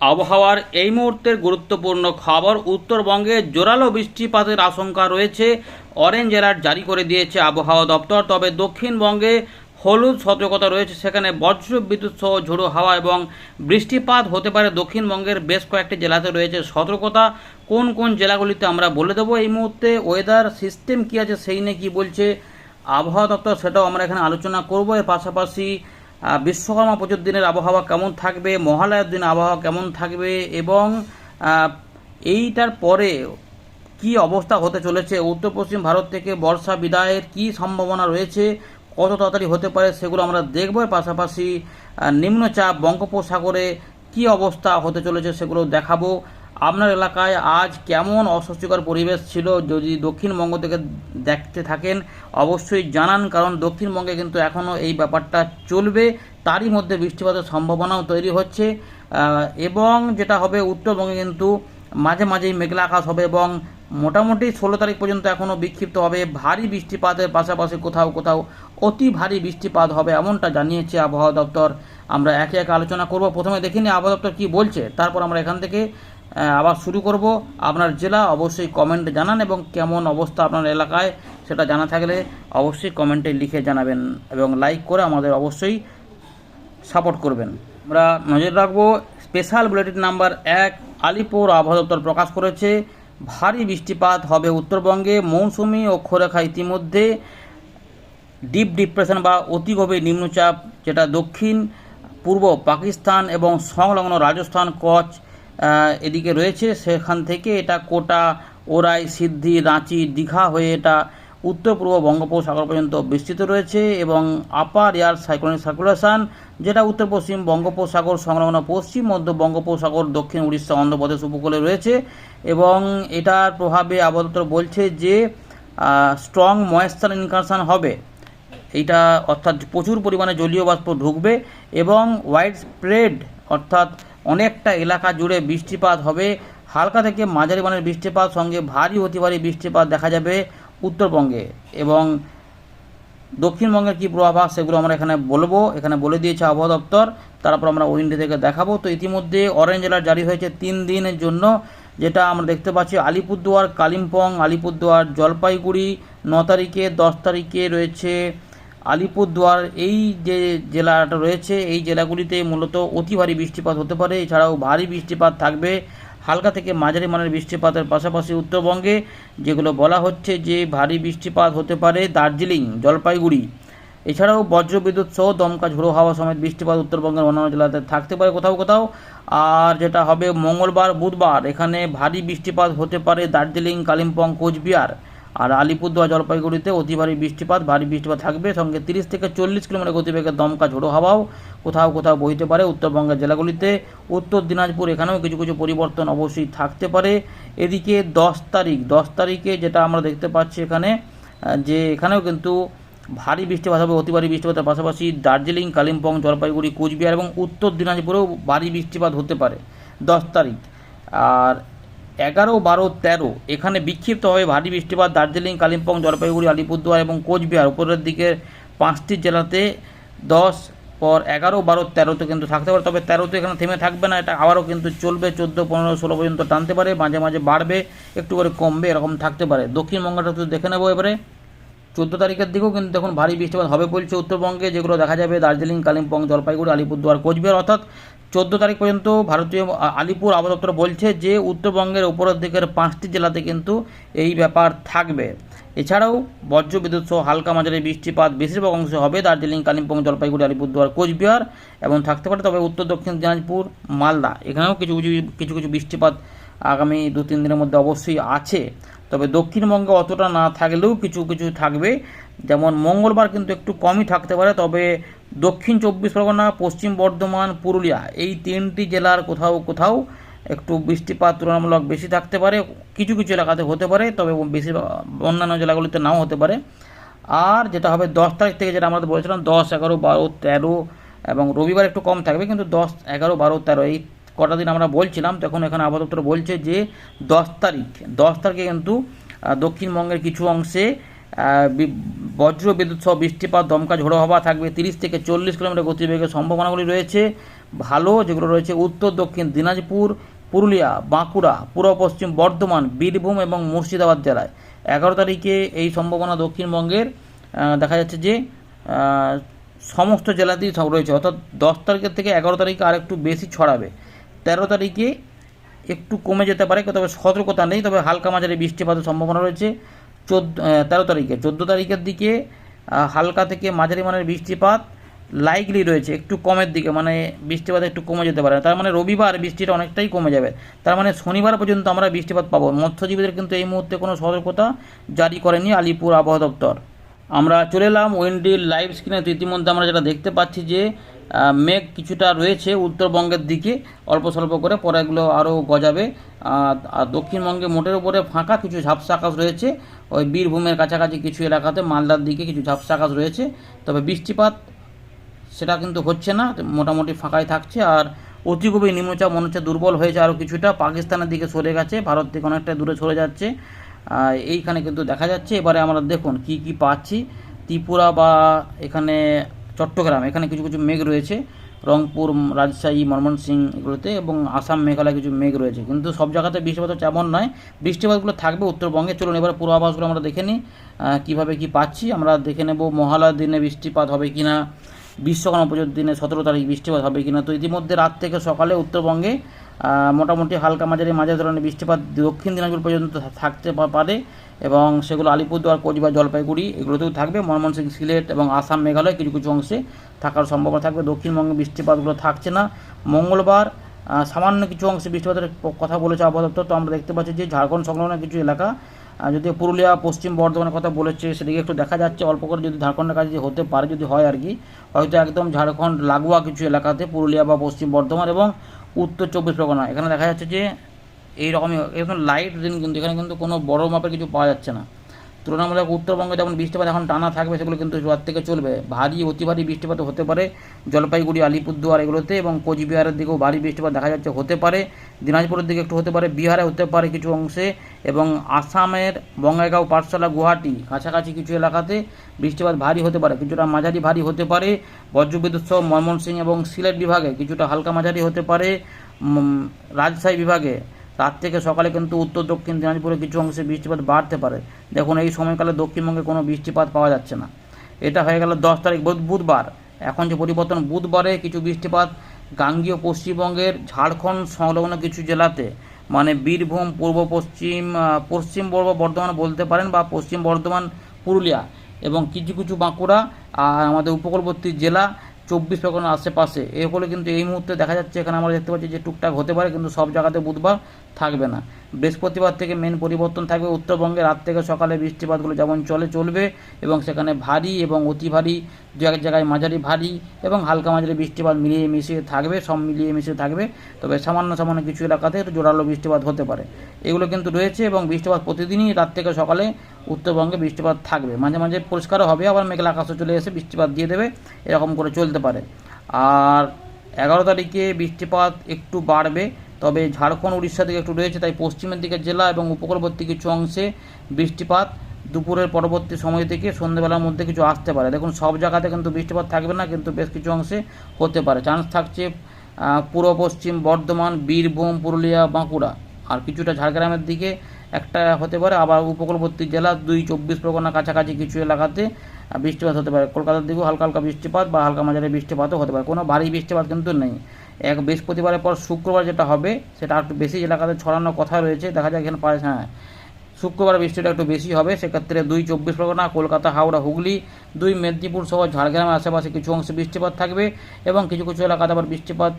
আবহাওয়ার এই মুহূর্তের গুরুত্বপূর্ণ খবর, উত্তরবঙ্গে জোরালো বৃষ্টিপাতের আশঙ্কা রয়েছে। অরেঞ্জ অ্যালার্ট জারি করে দিয়েছে আবহাওয়া দপ্তর, তবে দক্ষিণবঙ্গে হলুদ সতর্কতা রয়েছে। সেখানে বজ্র, বিদ্যুৎ সহ ঝোড়ো হাওয়া এবং বৃষ্টিপাত হতে পারে। দক্ষিণবঙ্গের বেশ কয়েকটি জেলাতে রয়েছে সতর্কতা। কোন কোন জেলাগুলিতে আমরা বলে দেবো এই মুহূর্তে? ওয়েদার সিস্টেম কী আছে, সেই নিয়ে কী বলছে আবহাওয়া দপ্তর, সেটাও আমরা এখানে আলোচনা করব। এর পাশাপাশি বিশ্বকর্মা পুজোর দিনের আবহাওয়া কেমন থাকবে, মহালয়ার দিন আবহাওয়া কেমন থাকবে এবং এইটার পরে কি অবস্থা হতে চলেছে? উত্তর পশ্চিম ভারত থেকে বর্ষা বিদায়ের কি সম্ভাবনা রয়েছে? কত তাড়াতাড়ি হতে পারে সেগুলো আমরা দেখব। পাশাপাশি নিম্নচাপ, বঙ্গোপসাগরে কি অবস্থা হতে চলেছে সেগুলো দেখাবো। আপনার এলাকায় আজ কেমন অস্বস্তিকর পরিবেশ ছিল? যদি দক্ষিণবঙ্গ থেকে দেখতে থাকেন, অবশ্যই জানান, কারণ দক্ষিণবঙ্গে কিন্তু এখনও এই ব্যাপারটা চলবে। তারই মধ্যে বৃষ্টিপাতের সম্ভাবনাও তৈরি হচ্ছে। এবং যেটা হবে, উত্তরবঙ্গে কিন্তু মাঝে মাঝেই মেঘলা আকাশ হবে এবং মোটামুটি ষোলো তারিখ পর্যন্ত এখনও বিক্ষিপ্ত হবে। ভারী বৃষ্টিপাতের পাশাপাশি কোথাও কোথাও অতি ভারী বৃষ্টিপাত হবে এমনটা জানিয়েছে আবহাওয়া দপ্তর। আমরা একে একে আলোচনা করব। প্রথমে দেখে নিই আবহাওয়া দপ্তর কী বলছে, তারপর আমরা এখান থেকে আবার শুরু করব। আপনার জেলা অবশ্যই কমেন্টে জানান এবং কেমন অবস্থা আপনার এলাকায় সেটা জানা থাকলে অবশ্যই কমেন্টে লিখে জানাবেন এবং লাইক করে আমাদের অবশ্যই সাপোর্ট করবেন। আমরা নজর রাখব স্পেশাল বুলেটিন নাম্বার এক আলিপুর আবহাওয়া দপ্তর প্রকাশ করেছে ভারী বৃষ্টিপাত হবে উত্তরবঙ্গে মৌসুমি অক্ষরেখা ইতিমধ্যে ডিপ ডিপ্রেশন বা অতি গভীর নিম্নচাপ যেটা দক্ষিণ পূর্ব পাকিস্তান এবং সংলগ্ন রাজস্থান কচ আহ, এদিকে রয়েছে, সেখান থেকে এটা কোটা, ওরাই, সিদ্ধি, রাঁচি, দীঘা হয়ে এটা উত্তর পূর্ব বঙ্গোপসাগর পর্যন্ত বিস্তৃত রয়েছে এবং আপার এয়ার সাইক্লোনিক সার্কুলেশন, যেটা উত্তর পশ্চিম বঙ্গোপসাগর সংলগ্ন পশ্চিম, মধ্য বঙ্গোপসাগর, দক্ষিণ উড়িষ্যা, অন্ধ্রপ্রদেশ উপকূলে রয়েছে এবং এটার প্রভাবে দপ্তর বলছে যে স্ট্রং ময়েশ্চার ইনকারশন হবে। এইটা অর্থাৎ প্রচুর পরিমাণে জলীয় বাষ্প ঢুকবে এবং ওয়াইড স্প্রেড অর্থাৎ অনেকটা এলাকা জুড়ে বৃষ্টিপাত হবে। হালকা থেকে মাঝারি মানের বৃষ্টিপাত, সঙ্গে ভারী ভারী বৃষ্টিপাত দেখা যাবে উত্তরবঙ্গে। এবং দক্ষিণবঙ্গের কী পূর্বাভাস সেগুলো আমরা এখানে বলব। এখানে বলে দিয়েছে আবহাওয়া দপ্তর। তারপর আমরা উইন্ডো থেকে দেখাবো। তো ইতিমধ্যে অরেঞ্জ অ্যালার্ট জারি হয়েছে তিন দিনের জন্য, যেটা আমরা দেখতে পাচ্ছি আলিপুরদুয়ার, কালিম্পং, আলিপুরদুয়ার, জলপাইগুড়ি, ন তারিখে, দশ তারিখে রয়েছে আলিপুরদুয়ার এই যে জেলাটা রয়েছে, এই জেলাগুলিতে মূলত অতি ভারী বৃষ্টিপাত হতে পারে। এছাড়াও ভারী বৃষ্টিপাত থাকবে হালকা থেকে মাঝারি মানের বৃষ্টিপাতের পাশাপাশি উত্তরবঙ্গে, যেগুলো বলা হচ্ছে যে ভারী বৃষ্টিপাত হতে পারে দার্জিলিং, জলপাইগুড়ি। এছাড়াও বজ্রবিদ্যুৎ সহ দমকা ঝোড়ো হাওয়া সমেত বৃষ্টিপাত উত্তরবঙ্গের অন্যান্য জেলাতে থাকতে পারে কোথাও কোথাও। আর যেটা হবে মঙ্গলবার, বুধবার, এখানে ভারী বৃষ্টিপাত হতে পারে দার্জিলিং, কালিম্পং, কোচবিহার। আর আলিপুরদুয়ার জলপাইগুড়িতে অতি ভারী বৃষ্টিপাত ভারী বৃষ্টিপাত থাকবে। সঙ্গে তিরিশ থেকে চল্লিশ কিলোমিটার গতিবেগে দমকা ঝোড়ো হাওয়াও কোথাও কোথাও বইতে পারে। উত্তরবঙ্গের জেলাগুলিতে উত্তর দিনাজপুর এখানেও কিছু কিছু পরিবর্তন অবশ্যই থাকতে পারে। এদিকে দশ তারিখ, দশ তারিখে যেটা আমরা দেখতে পাচ্ছি এখানে যে এখানেও কিন্তু ভারী বৃষ্টিপাত হবে অতি ভারী বৃষ্টিপাতের পাশাপাশি দার্জিলিং, কালিম্পং, জলপাইগুড়ি, কোচবিহার এবং উত্তর দিনাজপুরেও ভারী বৃষ্টিপাত হতে পারে। দশ তারিখ। আর এগারো বারো তেরো। এখানে বিক্ষিপ্তভাবে ভারী বৃষ্টিপাত দার্জিলিং, কালিম্পং, জলপাইগুড়ি, আলিপুরদুয়ার এবং কোচবিহার উপরের দিকের পাঁচটি জেলাতে দশ পর এগারো বারো তেরোতে কিন্তু থাকতে পারে। তবে তেরোতে এখানে থেমে থাকবে না, এটা আবারও কিন্তু চলবে। চোদ্দ, পনেরো, ষোলো পর্যন্ত টানতে পারে, মাঝে মাঝে বাড়বে, একটু করে কমবে, এরকম থাকতে পারে। দক্ষিণবঙ্গটা একটু দেখে নেব এবারে। চোদ্দ তারিখের দিকেও কিন্তু এখন ভারী বৃষ্টিপাত হবে বলছে উত্তরবঙ্গে, যেগুলো দেখা যাবে দার্জিলিং, কালিম্পং, জলপাইগুড়ি, আলিপুরদুয়ার, কোচবিহার, অর্থাৎ চোদ্দ তারিখ পর্যন্ত ভারতীয় আলিপুর আবহাওয়া দপ্তর বলছে যে উত্তরবঙ্গের উপরের দিকের পাঁচটি জেলাতে কিন্তু এই ব্যাপার থাকবে। এছাড়াও বজ্র বিদ্যুৎ সহ হালকা মাঝারি বৃষ্টিপাত বেশিরভাগ অংশে হবে দার্জিলিং, কালিম্পং, জলপাইগুড়ি, আলিপুরদুয়ার, কোচবিহার এবং থাকতে পারে তবে উত্তর, দক্ষিণ, দিনাজপুর, মালদা। এখানেও কিছু কিছু কিছু কিছু বৃষ্টিপাত আগামী দু, তিন দিনের মধ্যে অবশ্যই আছে। তবে দক্ষিণবঙ্গে অতটা না থাকলেও কিছু কিছু থাকবে। যেমন মঙ্গলবার কিন্তু একটু কমই থাকতে পারে, তবে দক্ষিণ চব্বিশ পরগনা, পশ্চিম বর্ধমান, পুরুলিয়া। এই তিনটি জেলার কোথাও কোথাও একটু বৃষ্টিপাত তুলনামূলক বেশি থাকতে পারে। কিছু কিছু এলাকাতে হতে পারে, তবে বেশি অন্যান্য জেলাগুলিতে নাও হতে পারে। আর যেটা হবে দশ তারিখ থেকে যেটা আমরা বলেছিলাম, দশ, এগারো, বারো, তেরো এবং রবিবার একটু কম থাকবে, কিন্তু দশ, এগারো, বারো, তেরো এই কটা দিন আমরা বলছিলাম। তখন এখানে আবহাওয়া বলছে যে দশ তারিখ, দশ তারিখে কিন্তু দক্ষিণবঙ্গের কিছু অংশে বজ্র বিদ্যুৎ সহ বৃষ্টিপাত, দমকা ঝোড়ো হওয়া থাকবে। তিরিশ থেকে চল্লিশ কিলোমিটার গতিবেগের সম্ভাবনাগুলি রয়েছে। ভালো যেগুলো রয়েছে, উত্তর, দক্ষিণ দিনাজপুর, পুরুলিয়া, বাঁকুড়া, পূর্ব পশ্চিম বর্ধমান, বীরভূম এবং মুর্শিদাবাদ জেলায়। এগারো তারিখে এই সম্ভাবনা দক্ষিণবঙ্গের দেখা যাচ্ছে যে সমস্ত জেলাতেই সব রয়েছে। অর্থাৎ দশ তারিখের থেকে এগারো তারিখে আর একটু বেশি ছড়াবে। তেরো তারিখে একটু কমে যেতে পারে, তবে সতর্কতা নেই, তবে হালকা মাঝারি বৃষ্টিপাতের সম্ভাবনা রয়েছে। চোদ্দ তেরো তারিখে। চোদ্দ তারিখের দিকে হালকা থেকে মাঝারি মানের বৃষ্টিপাত লাইকলি রয়েছে, একটু কমের দিকে মানে বৃষ্টিপাত একটু কমে যেতে পারে। তার মানে রবিবার বৃষ্টিটা অনেকটাই কমে যাবে। তার মানে শনিবার পর্যন্ত আমরা বৃষ্টিপাত পাবো। মৎস্যজীবীদের কিন্তু এই মুহূর্তে কোনো সতর্কতা জারি করেনি আলিপুর আবহাওয়া দপ্তর। আমরা চলে এলাম ওয়েন্ডির লাইভ স্ক্রিনে ইতিমধ্যে আমরা যেটা দেখতে পাচ্ছি যে মেঘ কিছুটা রয়েছে উত্তরবঙ্গের দিকে। অল্প স্বল্প করে, পরে এগুলো আরও গজাবে। আর দক্ষিণবঙ্গে মোটের উপরে ফাঁকা কিছু ঝাপসা আকাশ রয়েছে। ওই বীরভূমের কাছাকাছি কিছু এলাকাতে মালদার দিকে কিছু ঝাপসা আকাশ রয়েছে। তবে বৃষ্টিপাত সেটা কিন্তু হচ্ছে না, মোটামুটি ফাঁকাই থাকছে। আর অতি নিম্নচাপ মনে হচ্ছে দুর্বল হয়েছে আরও কিছুটা। পাকিস্তানের দিকে সরে গেছে, ভারত থেকে অনেকটা দূরে সরে যাচ্ছে। এইখানে কিন্তু দেখা যাচ্ছে। এবারে আমরা দেখুন কি কি পাচ্ছি। ত্রিপুরা বা এখানে চট্টগ্রাম। এখানে কিছু কিছু মেঘ রয়েছে। রংপুর, রাজশাহী, ময়মনসিংহ এগুলোতে এবং আসাম, মেঘালয় কিছু মেঘ রয়েছে। কিন্তু সব জায়গাতে বৃষ্টিপাত এমন নয়। বৃষ্টিপাতগুলো থাকবে উত্তরবঙ্গে। চলুন এবার পূর্বাভাসগুলো আমরা দেখে নিই কীভাবে কী পাচ্ছি। আমরা দেখে নেব মহালয়ার দিনে বৃষ্টিপাত হবে কি না বিশ্বকর্মা পুজোর দিনে সতেরো তারিখ বৃষ্টিপাত হবে কিনা। তো ইতিমধ্যে রাত থেকে সকালে উত্তরবঙ্গে মোটামুটি হালকা মাঝারি মাঝে ধরনের বৃষ্টিপাত দক্ষিণ দিনাজপুর পর্যন্ত থাকতে পারে এবং সেগুলো আলিপুরদুয়ার, কোচবিহার, জলপাইগুড়ি এগুলোতেও থাকবে। ময়মনসিংহ, সিলেট এবং আসাম, মেঘালয় কিছু কিছু অংশে থাকার সম্ভাবনা থাকবে। দক্ষিণবঙ্গে বৃষ্টিপাতগুলো থাকছে না। মঙ্গলবার সামান্য কিছু অংশে বৃষ্টিপাতের কথা বলেছে আবহাওয়া তো আমরা দেখতে পাচ্ছি যে ঝাড়খণ্ড সংলগ্ন কিছু এলাকা যদি পুরুলিয়া, পশ্চিম বর্ধমানের কথা বলেছে, সেদিকে একটু দেখা যাচ্ছে। অল্প করে যদি ঝাড়খণ্ডের কাছে হতে পারে, যদি হয় আর কি, হয়তো একদম ঝাড়খণ্ড লাগোয়া কিছু এলাকাতে পুরুলিয়া বা পশ্চিম বর্ধমান এবং উত্তর চব্বিশ পরগনা। এখানে দেখা যাচ্ছে যে এই রকমই এখন লাইট দিন কিন্তু এখানে কিন্তু কোনো বড় মাপের কিছু পাওয়া যাচ্ছে না। তুলনামূলক উত্তরবঙ্গে যেমন বৃষ্টিপাত এখন টানা থাকবে, সেগুলো কিন্তু রাত থেকে চলবে। ভারী, অতি ভারী বৃষ্টিপাত হতে পারে জলপাইগুড়ি, আলিপুরদুয়ার এগুলোতে এবং কোচবিহারের দিকেও ভারী বৃষ্টিপাত দেখা যাচ্ছে হতে পারে। দিনাজপুরের দিকে একটু হতে পারে, বিহারে হতে পারে কিছু অংশে এবং আসামের বঙ্গাইগাঁও, পাঠশালা, গুয়াহাটি কাছাকাছি কিছু এলাকাতে বৃষ্টিপাত ভারী হতে পারে, কিছুটা মাঝারি ভারী হতে পারে। বজ্রবিদ্যুৎ সহ ময়মনসিংহ এবং সিলেট বিভাগে কিছুটা হালকা মাঝারি হতে পারে। রাজশাহী বিভাগে রাত থেকে সকালে কিন্তু উত্তর, দক্ষিণ দিনাজপুরে কিছু অংশে বৃষ্টিপাত বাড়তে পারে। দেখুন, এই সময়কালে দক্ষিণবঙ্গে কোনো বৃষ্টিপাত পাওয়া যাচ্ছে না। এটা হয়ে গেল দশ তারিখ, বুধ- বুধবার। এখন যে পরিবর্তন, বুধবারে কিছু বৃষ্টিপাত গাঙ্গীয় পশ্চিমবঙ্গের ঝাড়খণ্ড সংলগ্ন কিছু জেলাতে মানে বীরভূম, পূর্ব পশ্চিম পশ্চিম পূর্ব বর্ধমান বলতে পারেন বা পশ্চিম বর্ধমান, পুরুলিয়া এবং কিছু কিছু বাঁকুড়া আর আমাদের উপকূলবর্তী জেলা চব্বিশ পরগনার আশেপাশে। এর ফলে কিন্তু এই মুহূর্তে দেখা যাচ্ছে এখানে আমরা দেখতে পাচ্ছি যে টুকটাক হতে পারে, কিন্তু সব জায়গাতে বুধবার থাকবে না। বৃহস্পতিবার থেকে মেন পরিবর্তন থাকবে। উত্তরবঙ্গে রাত থেকে সকালে বৃষ্টিপাতগুলো যেমন চলে চলবে এবং সেখানে ভারী এবং অতি ভারী, দু এক জায়গায় মাঝারি ভারী এবং হালকা মাঝারি বৃষ্টিপাত মিলিয়ে মিশিয়ে থাকবে, সব মিলিয়ে মিশিয়ে থাকবে। তবে সামান্য সামান্য কিছু এলাকাতে একটু জোরালো বৃষ্টিপাত হতে পারে। এগুলো কিন্তু রয়েছে এবং বৃষ্টিপাত প্রতিদিনই রাত থেকে সকালে উত্তরবঙ্গে বৃষ্টিপাত থাকবে। মাঝে মাঝে পরিষ্কারও হবে, আবার মেঘলা আকাশও চলে এসে বৃষ্টিপাত দিয়ে দেবে, এরকম করে চলতে পারে। আর এগারো তারিখে বৃষ্টিপাত একটু বাড়বে তবে ঝাড়খণ্ড, উড়িষ্যা থেকে একটু রয়েছে, তাই পশ্চিমের দিকের জেলা এবং উপকূলবর্তী কিছু অংশে বৃষ্টিপাত দুপুরের পরবর্তী সময় থেকে সন্ধ্যেবেলার মধ্যে কিছু আসতে পারে। দেখুন, সব জায়গাতে কিন্তু বৃষ্টিপাত থাকবে না, কিন্তু বেশ কিছু অংশে হতে পারে। চান্স থাকছে পূর্ব, পশ্চিম, বর্ধমান, বীরভূম, পুরুলিয়া, বাঁকুড়া। আর কিছুটা ঝাড়গ্রামের দিকে একটা হতে পারে, আবার উপকূলবর্তী জেলা দুই চব্বিশ পরগনা কাছাকাছি কিছু এলাকাতে বৃষ্টিপাত হতে পারে। কলকাতার দিকেও হালকা হালকা বৃষ্টিপাত বা হালকা মাঝারি বৃষ্টিপাতও হতে পারে। কোনো ভারী বৃষ্টিপাত কিন্তু নেই। এক বৃহস্পতিবারের পর শুক্রবার যেটা হবে, সেটা একটু বেশি এলাকাতে ছড়ানোর কথা রয়েছে, দেখা যায় এখানে পারে হ্যাঁ। শুক্রবার বৃষ্টিটা একটু বেশি হবে, সেক্ষেত্রে দুই চব্বিশ পরগনা, কলকাতা, হাওড়া, হুগলি, দুই মেদিনীপুর সহ ঝাড়গ্রামের আশেপাশে কিছু অংশে বৃষ্টিপাত থাকবে এবং কিছু কিছু এলাকাতে আবার বৃষ্টিপাত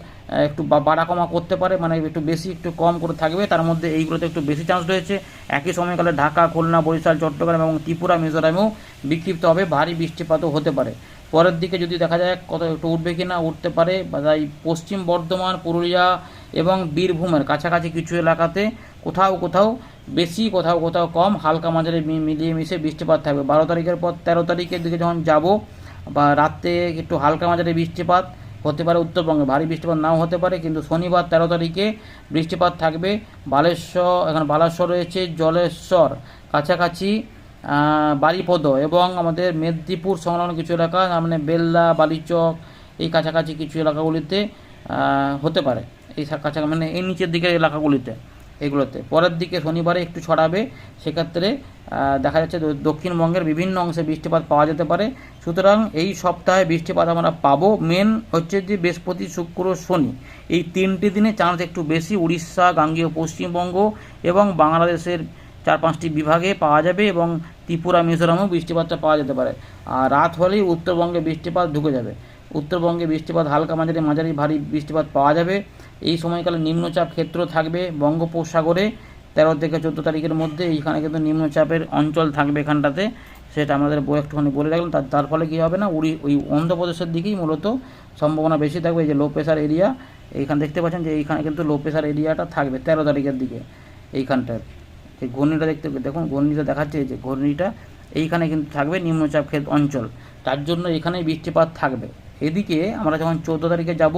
একটু বাড়া কমা করতে পারে মানে একটু বেশি, একটু কম করে থাকবে। তার মধ্যে এইগুলোতে একটু বেশি চান্স রয়েছে। একই সময়কালে ঢাকা, খুলনা, বরিশাল, চট্টগ্রাম এবং ত্রিপুরা, মিজোরামেও বিক্ষিপ্ত হবে, ভারী বৃষ্টিপাতও হতে পারে। পরের দিকে যদি দেখা যায় কত একটু উঠবে কি না উঠতে পারে। তাই পশ্চিম বর্ধমান, পুরুলিয়া এবং বীরভূমের কাছাকাছি কিছু এলাকাতে কোথাও কোথাও বেশি, কোথাও কোথাও কম হালকা মাঝারি মিলিয়ে মিশে বৃষ্টিপাত থাকবে। বারো তারিখের পর তেরো তারিখের দিকে যখন যাব, বা রাত্রে একটু হালকা মাঝারি বৃষ্টিপাত হতে পারে উত্তরবঙ্গে, ভারী বৃষ্টিপাত নাও হতে পারে, কিন্তু শনিবার তেরো তারিখে বৃষ্টিপাত থাকবে। বালেশ্বর, এখানে বালেশ্বর রয়েছে, জলেশ্বর, কাছাকাছি আহ, বারিপদ এবং আমাদের মেদিনীপুর সংলগ্ন কিছু এলাকা মানে বেল্লা বালিচক এই কাছাকাছি কিছু এলাকাগুলিতে হতে পারে। এই কাছাকাছি মানে এই নিচের দিকের এলাকাগুলিতে এগুলোতে। পরের দিকে শনিবারে একটু ছড়াবে সেক্ষেত্রে দেখা যাচ্ছে দক্ষিণবঙ্গের বিভিন্ন অংশে বৃষ্টিপাত পাওয়া যেতে পারে। সুতরাং এই সপ্তাহে বৃষ্টিপাত আমরা পাবো। মেন হচ্ছে যে বৃহস্পতি শুক্র শনি। এই তিনটি দিনে চান্স একটু বেশি উড়িষ্যা গাঙ্গীয় পশ্চিমবঙ্গ এবং বাংলাদেশের চার পাঁচটি বিভাগে পাওয়া যাবে এবং ত্রিপুরা মিজোরামেও বৃষ্টিপাতটা পাওয়া যেতে পারে। আর রাত হলেই উত্তরবঙ্গে বৃষ্টিপাত ঢুকে যাবে। উত্তরবঙ্গে বৃষ্টিপাত হালকা মাঝারি মাঝারি ভারী বৃষ্টিপাত পাওয়া যাবে। এই সময়কালে নিম্নচাপ ক্ষেত্র থাকবে বঙ্গোপসাগরে। তেরো থেকে চোদ্দ তারিখের মধ্যে এইখানে কিন্তু নিম্নচাপের অঞ্চল থাকবে এখানটাতে। সেটা আমাদের বই একটুখানি বলে রাখলাম। তার তার ফলে কী হবে না? উড়ি, ওই অন্ধ্রপ্রদেশের দিকেই মূলত সম্ভাবনা বেশি থাকবে। এই যে লো প্রেশার এরিয়া এইখানে দেখতে পাচ্ছেন যে এইখানে কিন্তু লো প্রেশার এরিয়াটা থাকবে তেরো তারিখের দিকে এইখানটায়। এই ঘূর্ণিটা দেখতে দেখুন, ঘূর্ণিটা দেখাচ্ছে যে ঘূর্ণিটা এইখানে কিন্তু থাকবে নিম্নচাপ ক্ষেত অঞ্চল। তার জন্য এখানেই বৃষ্টিপাত থাকবে। এদিকে আমরা যখন চৌদ্দো তারিখে যাব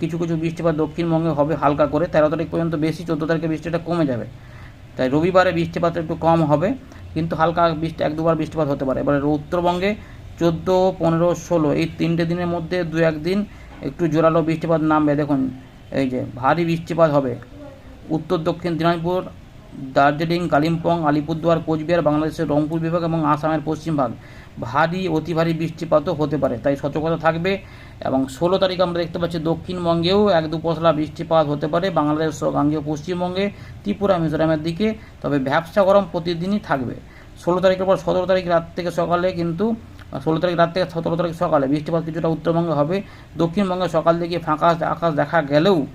কিছু কিছু বৃষ্টিপাত দক্ষিণবঙ্গে হবে হালকা করে। তেরো তারিখ পর্যন্ত বেশি, চৌদ্দো তারিখে বৃষ্টিটা কমে যাবে। তাই রবিবারে বৃষ্টিপাত একটু কম হবে, কিন্তু হালকা বৃষ্টি, এক, দুবার বৃষ্টিপাত হতে পারে। এবারে উত্তরবঙ্গে চোদ্দ, পনেরো, ষোলো, এই তিনটে দিনের মধ্যে দু একদিন একটু জোরালো বৃষ্টিপাত নামবে। দেখুন, এই যে ভারী বৃষ্টিপাত হবে। উত্তর, দক্ষিণ দিনাজপুর দার্জিলিং, কালিম্পং, আলিপুরদুয়ার, কোচবিহার, বাংলাদেশের রংপুর বিভাগ এবং আসামের পশ্চিম ভাগ। ভারী, অতি ভারী বৃষ্টিপাতও হতে পারে, তাই সতর্কতা থাকবে। এবং ষোলো তারিখ আমরা দেখতে পাচ্ছি দক্ষিণবঙ্গেও এক দু পশলা বৃষ্টিপাত হতে পারে, বাংলাদেশ গাঙ্গেয় পশ্চিমবঙ্গে, ত্রিপুরা, মিজোরামের দিকে, তবে ভ্যাবসা গরম প্রতিদিনই থাকবে। ষোলো তারিখের পর সতেরো তারিখ রাত থেকে সকালে কিন্তু, ষোলো তারিখ রাত থেকে সতেরো তারিখ সকালে বৃষ্টিপাত কিছুটা উত্তরবঙ্গে হবে। দক্ষিণবঙ্গে সকাল দিকে ফাঁকা আকাশ দেখা গেলেও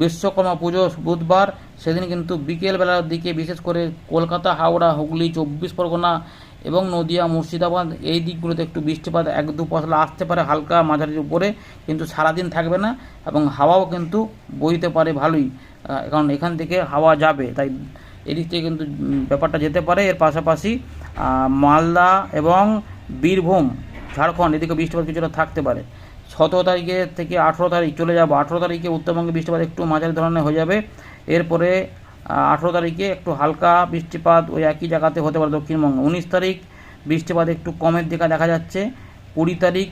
বিশ্বকর্মা পুজো বুধবার, সেদিন কিন্তু বিকেলবেলার দিকে বিশেষ করে কলকাতা, হাওড়া, হুগলি, চব্বিশ পরগনা এবং নদিয়া, মুর্শিদাবাদ এই দিকগুলোতে একটু বৃষ্টিপাত, এক দু পশলা আসতে পারে হালকা মাঝারির উপরে, কিন্তু সারাদিন থাকবে না এবং হাওয়াও কিন্তু বইতে পারে ভালোই কারণ এখান থেকে হাওয়া যাবে, তাই এদিক থেকে কিন্তু ব্যাপারটা যেতে পারে। এর পাশাপাশি মালদা এবং বীরভূম, ঝাড়খণ্ড, এদিকে বৃষ্টিপাত কিছুটা থাকতে পারে। সতেরো তারিখে থেকে আঠেরো তারিখ চলে যাব। আঠেরো তারিখে উত্তরবঙ্গে বৃষ্টিপাত একটু মাঝারি ধরনের হয়ে যাবে। এরপরে আঠেরো তারিখে একটু হালকা বৃষ্টিপাত ওই একই জায়গাতে হতে পারে দক্ষিণবঙ্গে। উনিশ তারিখ বৃষ্টিপাত একটু কমের দিকে দেখা যাচ্ছে। কুড়ি তারিখ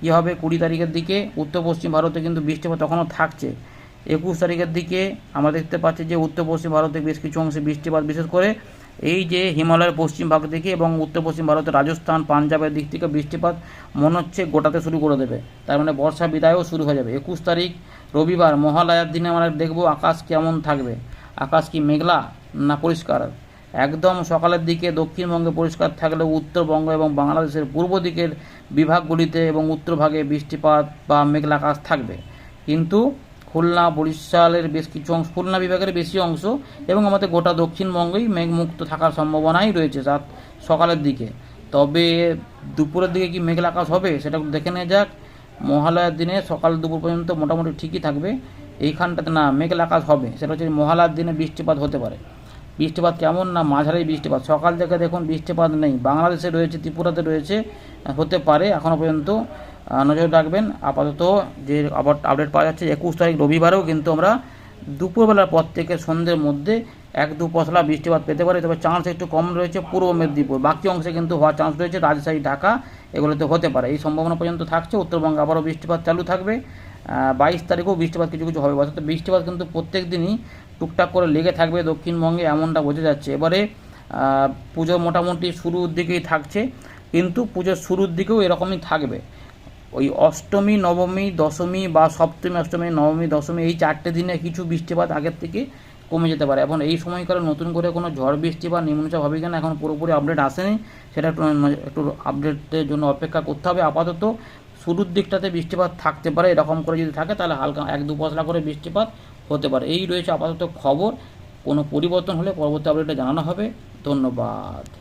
কী হবে? কুড়ি তারিখের দিকে উত্তর পশ্চিম ভারতে কিন্তু বৃষ্টিপাত তখনও থাকছে। একুশ তারিখের দিকে আমরা দেখতে পাচ্ছি যে উত্তর পশ্চিম ভারতে বেশ কিছু অংশে বৃষ্টিপাত বিশেষ করে এই যে হিমালয়ের পশ্চিম ভাগ থেকে এবং উত্তর পশ্চিম ভারতের রাজস্থান, পাঞ্জাবের দিক থেকে বৃষ্টিপাত মনে হচ্ছে গোটাতে শুরু করে দেবে। তার মানে বর্ষা বিদায়ও শুরু হয়ে যাবে। একুশ তারিখ, রবিবার, মহালয়ার দিনে আমরা দেখব আকাশ কেমন থাকবে। আকাশ কি মেঘলা না পরিষ্কার? একদম সকালের দিকে দক্ষিণবঙ্গে পরিষ্কার থাকলেও উত্তরবঙ্গ এবং বাংলাদেশের পূর্ব দিকের বিভাগগুলিতে এবং উত্তরভাগে বৃষ্টিপাত বা মেঘলা আকাশ থাকবে। কিন্তু খুলনা, বরিশালের বেশ কিছু অংশ, খুলনা বিভাগের বেশি অংশ এবং আমাদের গোটা দক্ষিণবঙ্গেই মেঘমুক্ত থাকার সম্ভাবনাই রয়েছে রাত সকালের দিকে। তবে দুপুরের দিকে কি মেঘলা আকাশ হবে সেটা দেখে নেওয়া যাক। মহালয়ার দিনে সকাল দুপুর পর্যন্ত মোটামুটি ঠিকই থাকবে। এইখানটাতে না মেঘলা আকাশ হবে, সেটা হচ্ছে মহালয়ার দিনে বৃষ্টিপাত হতে পারে। বৃষ্টিপাত কেমন না মাঝারি বৃষ্টিপাত। সকাল থেকে দেখুন বৃষ্টিপাত নেই। বাংলাদেশে রয়েছে, ত্রিপুরাতে রয়েছে, হতে পারে এখনও পর্যন্ত। নজর রাখবেন। আপাতত যে আবার আপডেট পাওয়া যাচ্ছে, একুশ তারিখ রবিবারেও কিন্তু আমরা দুপুরবেলার পর থেকে সন্ধ্যের মধ্যে এক দু পশলা বৃষ্টিপাত পেতে পারে। তবে চান্স একটু কম রয়েছে পূর্ব মেদিনীপুর। বাকি অংশে কিন্তু হওয়ার চান্স রয়েছে রাজশাহী, ঢাকা, এগুলোতে হতে পারে। এই সম্ভাবনা পর্যন্ত থাকছে। উত্তরবঙ্গে আবারও বৃষ্টিপাত চালু থাকবে। বাইশ তারিখেও বৃষ্টিপাত কিছু কিছু হবে। অর্থাৎ বৃষ্টিপাত কিন্তু প্রত্যেক দিনই টুকটাক করে লেগে থাকবে দক্ষিণবঙ্গে, এমনটা বোঝা যাচ্ছে। এবারে পুজো মোটামুটি শুরুর দিকেই থাকছে। কিন্তু পুজোর শুরুর দিকেও এরকমই থাকবে। ওই অষ্টমী, নবমী, দশমী বা সপ্তমী, অষ্টমী, নবমী, দশমী এই চারটে দিনে কিছু বৃষ্টিপাত আগের থেকে কমে যেতে পারে। এখন এই সময়কালে নতুন করে কোনো ঝড়, বৃষ্টি বা নিম্নচাপ হবে কিনা এখন পুরোপুরি আপডেট আসেনি। সেটা একটু একটু আপডেটের জন্য অপেক্ষা করতে হবে। আপাতত শুরুর দিকটাতে বৃষ্টিপাত থাকতে পারে। এরকম করে যদি থাকে তাহলে হালকা এক দু পশলা করে বৃষ্টিপাত হতে পারে। এই রয়েছে আপাতত খবর। কোনো পরিবর্তন হলে পরবর্তী আপডেটে জানানো হবে। ধন্যবাদ।